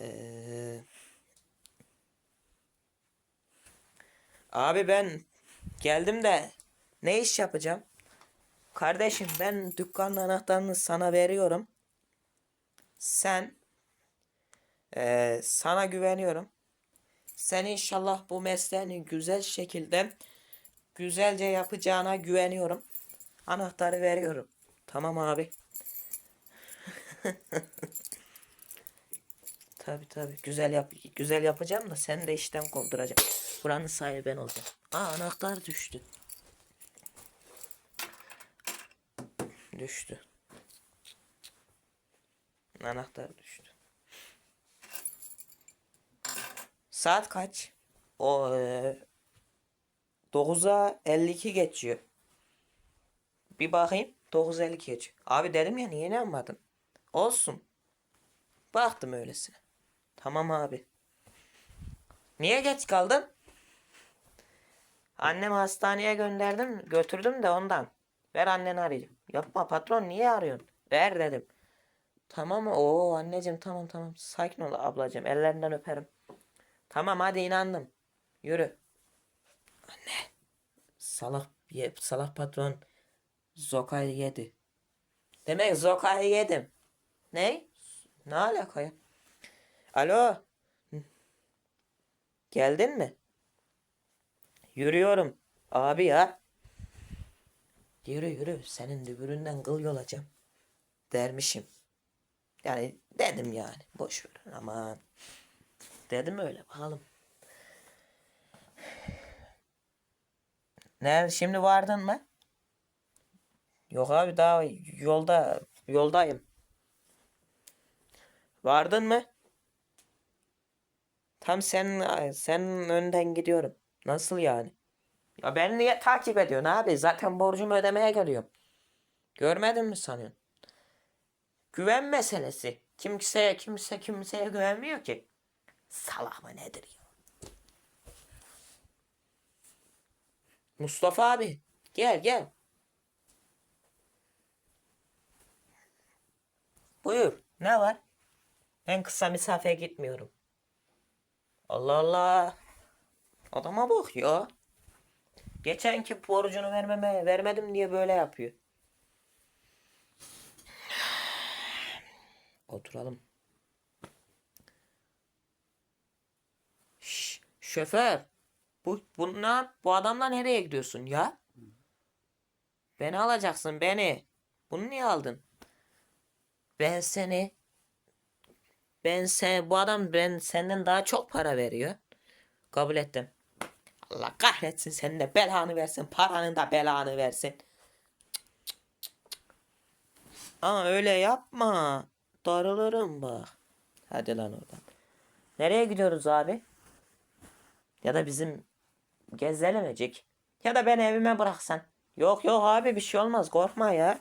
Ee, abi ben geldim de ne iş yapacağım? Kardeşim ben dükkanın anahtarını sana veriyorum. Sen ee, sana güveniyorum. Sen inşallah bu mesleğini güzel şekilde güzelce yapacağına güveniyorum. Anahtarı veriyorum. Tamam abi. Tabi tabi güzel yap güzel yapacağım da sen de işten kovduracağım. Buranın sahibi ben olacağım. Aa anahtar düştü. Düştü. Anahtar düştü. Saat kaç? O e, 9'a 52 geçiyor. Bir bakayım. 9.52 geçiyor. Abi dedim ya niye inanmadın? Olsun. Baktım öylesine. Tamam abi. Niye geç kaldın? Annemi hastaneye gönderdim, götürdüm de ondan. Ver anneni arayacağım. Yapma patron niye arıyorsun? Ver dedim. Tamam? Oo anneciğim tamam tamam. Sakin ol ablacığım. Ellerinden öperim. Tamam hadi inandım. Yürü. Anne. Salak, ye, salak patron Zoka'yı yedi. Demek Zoka'yı yedim. Ne? Ne alaka ya? Alo. Geldin mi? Yürüyorum. Abi ya. Yürü yürü. Senin dübüründen kıl yolacağım. Dermişim. Yani dedim yani. Boş ver. Aman. Dedim öyle. Bakalım. Nerede? Şimdi vardın mı? Yok abi daha yolda yoldayım. Vardın mı? Tam sen sen önden gidiyorum. Nasıl yani? Ya beni niye takip ediyorsun abi? Zaten borcumu ödemeye geliyorum. Görmedin mi sanıyorsun? Güven meselesi. Kimseye kimse kimseye güvenmiyor ki. Salak mı nedir ya? Mustafa abi gel gel. Buyur. Ne var? Ben kısa mesafeye gitmiyorum. Allah Allah. Adama bak ya. Geçenki borcunu vermeme vermedim diye böyle yapıyor. Oturalım. Şş, şoför. Bu bunlar bu adamla nereye gidiyorsun ya? Beni alacaksın beni. Bunu niye aldın? Ben seni ben sen bu adam ben senden daha çok para veriyor. Kabul ettim. Allah kahretsin senin de belanı versin. Paranın da belanı versin. Aa öyle yapma. Darılırım bak. Hadi lan oradan. Nereye gidiyoruz abi? Ya da bizim gezelemeyecek. Ya da beni evime bıraksan. Yok yok abi bir şey olmaz korkma ya.